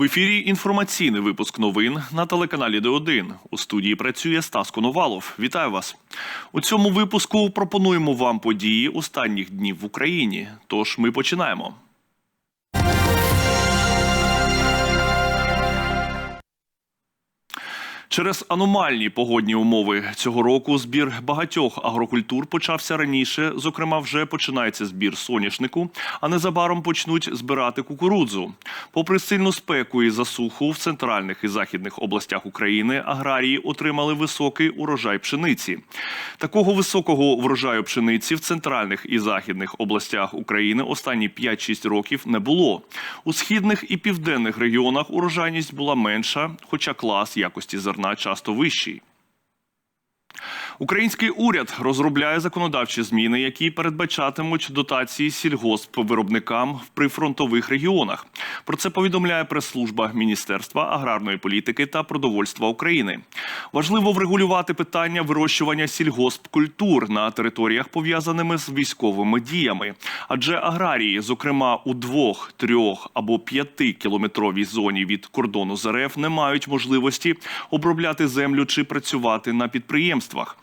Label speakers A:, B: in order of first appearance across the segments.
A: В ефірі інформаційний випуск новин на телеканалі Д1. У студії працює Стас Коновалов. Вітаю вас. У цьому випуску пропонуємо вам події останніх днів в Україні. Тож ми починаємо. Через аномальні погодні умови цього року збір багатьох агрокультур почався раніше. Зокрема, вже починається збір соняшнику, а незабаром почнуть збирати кукурудзу. Попри сильну спеку і засуху в центральних і західних областях України аграрії отримали високий урожай пшениці. Такого високого врожаю пшениці в центральних і західних областях України останні 5-6 років не було. У східних і південних регіонах урожайність була менша, хоча клас якості зерна часто вищий. Український уряд розробляє законодавчі зміни, які передбачатимуть дотації сільгоспвиробникам в прифронтових регіонах. Про це повідомляє прес-служба Міністерства аграрної політики та продовольства України. Важливо врегулювати питання вирощування сільгоспкультур на територіях, пов'язаними з військовими діями, адже аграрії, зокрема у двох, трьох або п'яти кілометровій зоні від кордону з РФ, не мають можливості обробляти землю чи працювати на підприємствах.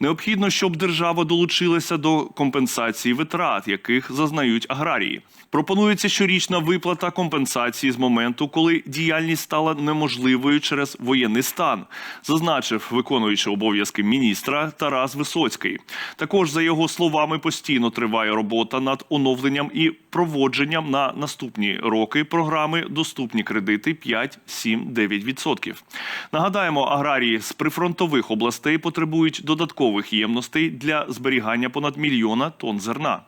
A: Необхідно, щоб держава долучилася до компенсації витрат, яких зазнають аграрії. Пропонується щорічна виплата компенсації з моменту, коли діяльність стала неможливою через воєнний стан, зазначив виконуючий обов'язки міністра Тарас Висоцький. Також за його словами постійно триває робота над оновленням і проводженням на наступні роки програми Доступні кредити 5, 7, 9%. Нагадаємо, аграрії з прифронтових областей потребують додаткових ємностей для зберігання понад мільйона тонн зерна.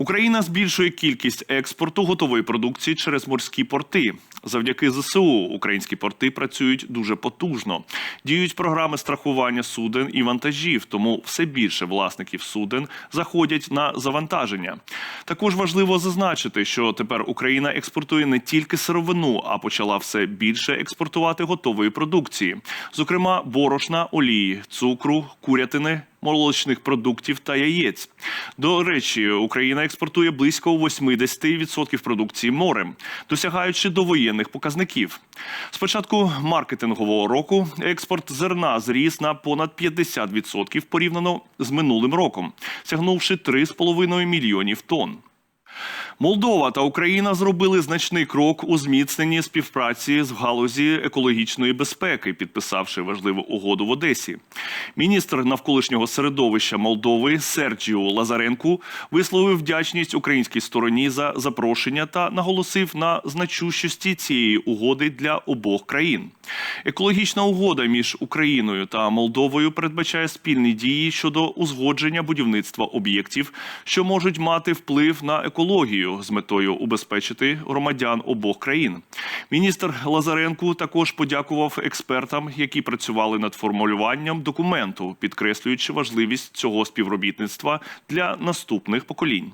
A: Україна збільшує кількість експорту готової продукції через морські порти. Завдяки ЗСУ українські порти працюють дуже потужно. Діють програми страхування суден і вантажів, тому все більше власників суден заходять на завантаження. Також важливо зазначити, що тепер Україна експортує не тільки сировину, а почала все більше експортувати готової продукції, зокрема борошна, олії, цукру, курятини молочних продуктів та яєць. До речі, Україна експортує близько 80% продукції морем, досягаючи довоєнних показників. З початку маркетингового року експорт зерна зріс на понад 50% порівняно з минулим роком, сягнувши 3,5 мільйонів тонн. Молдова та Україна зробили значний крок у зміцненні співпраці з галузі екологічної безпеки, підписавши важливу угоду в Одесі. Міністр навколишнього середовища Молдови Серджіо Лазаренку висловив вдячність українській стороні за запрошення та наголосив на значущості цієї угоди для обох країн. Екологічна угода між Україною та Молдовою передбачає спільні дії щодо узгодження будівництва об'єктів, що можуть мати вплив на екологію з метою убезпечити громадян обох країн. Міністр Лазаренку також подякував експертам, які працювали над формулюванням документу, підкреслюючи важливість цього співробітництва для наступних поколінь.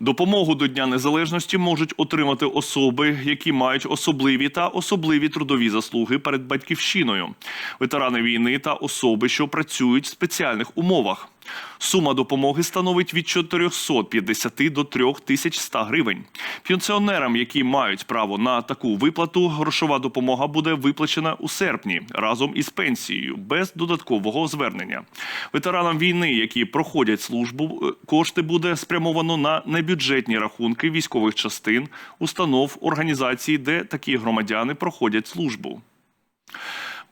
A: Допомогу до Дня Незалежності можуть отримати особи, які мають особливі та особливі трудові заслуги перед батьківщиною, ветерани війни та особи, що працюють в спеціальних умовах. Сума допомоги становить від 450 до 3100 гривень. Пенсіонерам, які мають право на таку виплату, грошова допомога буде виплачена у серпні разом із пенсією без додаткового звернення. Ветеранам війни, які проходять службу, е, кошти буде спрямовано на небюджетні рахунки військових частин, установ, організацій, де такі громадяни проходять службу.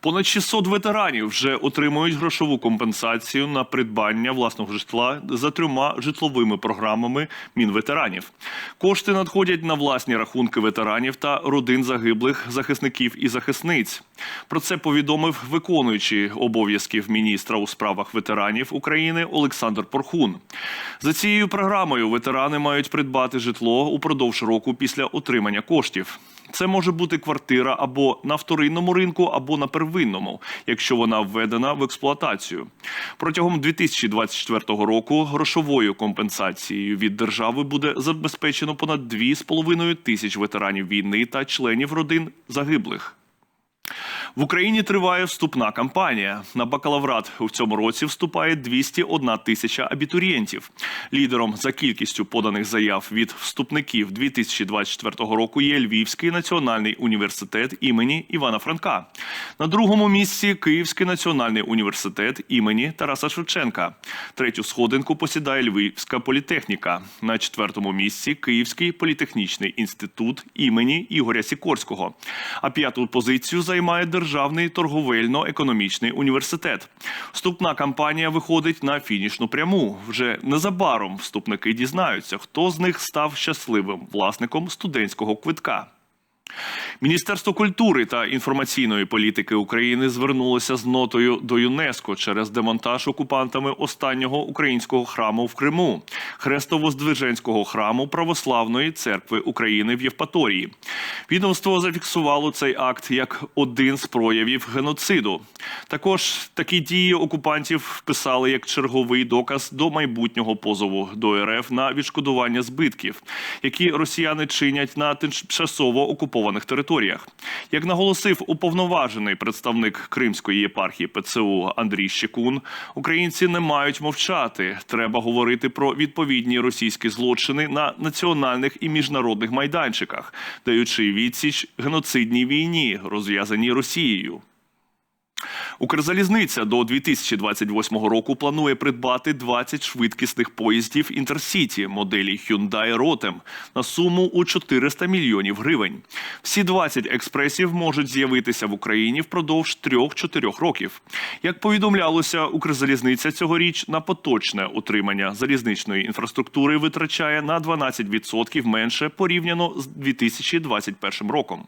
A: Понад 600 ветеранів вже отримують грошову компенсацію на придбання власного житла за трьома житловими програмами мінветеранів. Кошти надходять на власні рахунки ветеранів та родин загиблих захисників і захисниць. Про це повідомив виконуючий обов'язків міністра у справах ветеранів України Олександр Порхун. За цією програмою ветерани мають придбати житло упродовж року після отримання коштів. Це може бути квартира або на вторинному ринку, або на первинному, якщо вона введена в експлуатацію. Протягом 2024 року грошовою компенсацією від держави буде забезпечено понад 2,5 тисяч ветеранів війни та членів родин загиблих. В Україні триває вступна кампанія. На бакалаврат у цьому році вступає 201 тисяча абітурієнтів. Лідером за кількістю поданих заяв від вступників 2024 року є Львівський національний університет імені Івана Франка. На другому місці Київський національний університет імені Тараса Шевченка. Третю сходинку посідає Львівська політехніка. На четвертому місці Київський політехнічний інститут імені Ігоря Сікорського. А п'яту позицію займає Державний торговельно-економічний університет. Вступна кампанія виходить на фінішну пряму. Вже незабаром вступники дізнаються, хто з них став щасливим власником студентського квитка. Міністерство культури та інформаційної політики України звернулося з нотою до ЮНЕСКО через демонтаж окупантами останнього українського храму в Криму Хрестово-Здвиженського храму Православної церкви України в Євпаторії. Відомство зафіксувало цей акт як один з проявів геноциду. Також такі дії окупантів вписали як черговий доказ до майбутнього позову до РФ на відшкодування збитків, які росіяни чинять на тимчасово окупованих територіях. Як наголосив уповноважений представник Кримської єпархії ПЦУ Андрій Щекун, українці не мають мовчати. Треба говорити про відповідні російські злочини на національних і міжнародних майданчиках, даючи відсіч геноцидній війні, розв'язаній Росією. Укрзалізниця до 2028 року планує придбати 20 швидкісних поїздів Інтерсіті моделі Hyundai Rotem на суму у 400 мільйонів гривень. Всі 20 експресів можуть з'явитися в Україні впродовж 3-4 років. Як повідомлялося, Укрзалізниця цьогоріч на поточне утримання залізничної інфраструктури витрачає на 12% менше порівняно з 2021 роком.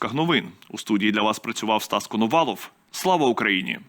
A: випусках новин. У студії для вас працював Стас Коновалов. Слава Україні!